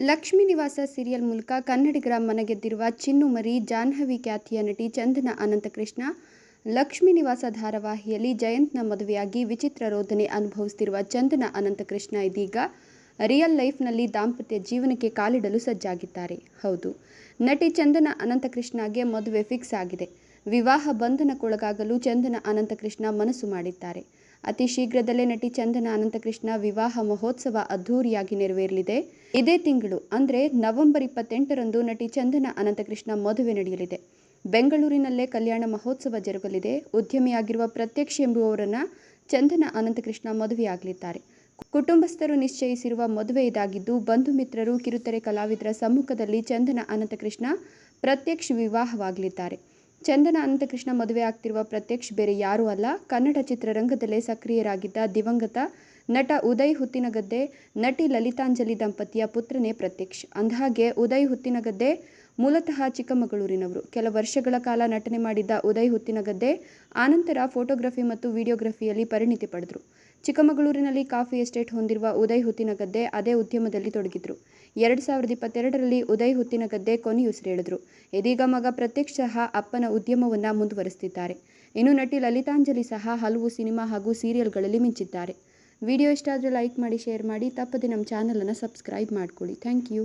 ಲಕ್ಷ್ಮೀ ನಿವಾಸ ಸೀರಿಯಲ್ ಮೂಲಕ ಕನ್ನಡಿಗರ ಮನಗೆದ್ದಿರುವ ಚಿನ್ನು ಮರಿ ಜಾಹ್ನವಿ ಖ್ಯಾತಿಯ ನಟಿ ಚಂದನ ಅನಂತಕೃಷ್ಣ, ಲಕ್ಷ್ಮೀ ನಿವಾಸ ಧಾರಾವಾಹಿಯಲ್ಲಿ ಜಯಂತ್ನ ಮದುವೆಯಾಗಿ ವಿಚಿತ್ರ ರೋಧನೆ ಅನುಭವಿಸುತ್ತಿರುವ ಚಂದನ ಅನಂತಕೃಷ್ಣ ಇದೀಗ ರಿಯಲ್ ಲೈಫ್ನಲ್ಲಿ ದಾಂಪತ್ಯ ಜೀವನಕ್ಕೆ ಕಾಲಿಡಲು ಸಜ್ಜಾಗಿದ್ದಾರೆ. ಹೌದು, ನಟಿ ಚಂದನ ಅನಂತಕೃಷ್ಣಗೆ ಮದುವೆ ಫಿಕ್ಸ್ ಆಗಿದೆ. ವಿವಾಹ ಬಂಧನಕ್ಕೊಳಗಾಗಲು ಚಂದನ ಅನಂತಕೃಷ್ಣ ಮನಸ್ಸು ಮಾಡಿದ್ದಾರೆ. ಅತಿ ಶೀಘ್ರದಲ್ಲೇ ನಟಿ ಚಂದನ ಅನಂತಕೃಷ್ಣ ವಿವಾಹ ಮಹೋತ್ಸವ ಅದ್ಧೂರಿಯಾಗಿ ನೆರವೇರಲಿದೆ. ಇದೇ ತಿಂಗಳು, ಅಂದರೆ ನವೆಂಬರ್ ಇಪ್ಪತ್ತೆಂಟರಂದು ನಟಿ ಚಂದನ ಅನಂತಕೃಷ್ಣ ಮದುವೆ ನಡೆಯಲಿದೆ. ಬೆಂಗಳೂರಿನಲ್ಲೇ ಕಲ್ಯಾಣ ಮಹೋತ್ಸವ ಜರುಗಲಿದೆ. ಉದ್ಯಮಿಯಾಗಿರುವ ಪ್ರತ್ಯಕ್ಷ ಎಂಬುವವರನ್ನ ಚಂದನ ಅನಂತಕೃಷ್ಣ ಮದುವೆಯಾಗಲಿದ್ದಾರೆ. ಕುಟುಂಬಸ್ಥರು ನಿಶ್ಚಯಿಸಿರುವ ಮದುವೆ ಇದಾಗಿದ್ದು, ಬಂಧು ಮಿತ್ರರು ಕಿರುತೆರೆ ಕಲಾವಿದರ ಸಮ್ಮುಖದಲ್ಲಿ ಚಂದನ ಅನಂತಕೃಷ್ಣ ಪ್ರತ್ಯಕ್ಷ ವಿವಾಹವಾಗಲಿದ್ದಾರೆ. ಚಂದನ ಅನಂತಕೃಷ್ಣ ಮದುವೆ ಆಗ್ತಿರುವ ಪ್ರತ್ಯಕ್ಷ್ ಬೇರೆ ಯಾರೂ ಅಲ್ಲ. ಕನ್ನಡ ಚಿತ್ರರಂಗದಲ್ಲೇ ಸಕ್ರಿಯರಾಗಿದ್ದ ದಿವಂಗತ ನಟ ಉದಯ್ ಹುತ್ತಿನಗದ್ದೆ, ನಟಿ ಲಲಿತಾಂಜಲಿ ದಂಪತಿಯ ಪುತ್ರನೇ ಪ್ರತ್ಯಕ್ಷ್. ಅಂದಹಾಗೆ, ಉದಯ್ ಹುತ್ತಿನಗದ್ದೆ ಮೂಲತಃ ಚಿಕ್ಕಮಗಳೂರಿನವರು. ಕೆಲ ವರ್ಷಗಳ ಕಾಲ ನಟನೆ ಮಾಡಿದ್ದ ಉದಯ್ ಹುತ್ತಿನಗದ್ದೆ ಆನಂತರ ಫೋಟೋಗ್ರಫಿ ಮತ್ತು ವಿಡಿಯೋಗ್ರಫಿಯಲ್ಲಿ ಪರಿಣಿತಿ ಪಡೆದರು. ಚಿಕ್ಕಮಗಳೂರಿನಲ್ಲಿ ಕಾಫಿ ಎಸ್ಟೇಟ್ ಹೊಂದಿರುವ ಉದಯ್ ಹುತ್ತಿನಗದ್ದೆ ಅದೇ ಉದ್ಯಮದಲ್ಲಿ ತೊಡಗಿದ್ರು. ಎರಡು ಸಾವಿರದ ಇಪ್ಪತ್ತೆರಡರಲ್ಲಿ ಉದಯ್ ಹುತ್ತಿನಗದ್ದೆ ಕೊನೆಯುಸಿರೆಳೆದರು ಇದೀಗ ಮಗ ಪ್ರತ್ಯಕ್ಷಃ ಅಪ್ಪನ ಉದ್ಯಮವನ್ನು ಮುಂದುವರೆಸ್ತಿದ್ದಾರೆ. ಇನ್ನು ನಟಿ ಲಲಿತಾಂಜಲಿ ಸಹ ಹಲವು ಸಿನಿಮಾ ಹಾಗೂ ಸೀರಿಯಲ್ಗಳಲ್ಲಿ ಮಿಂಚಿದ್ದಾರೆ. ವಿಡಿಯೋ ಇಷ್ಟ ಆದರೆ ಲೈಕ್ ಮಾಡಿ, ಶೇರ್ ಮಾಡಿ, ತಪ್ಪದೆ ನಮ್ಮ ಚಾನಲನ್ನು ಸಬ್ಸ್ಕ್ರೈಬ್ ಮಾಡ್ಕೊಳ್ಳಿ. Thank you.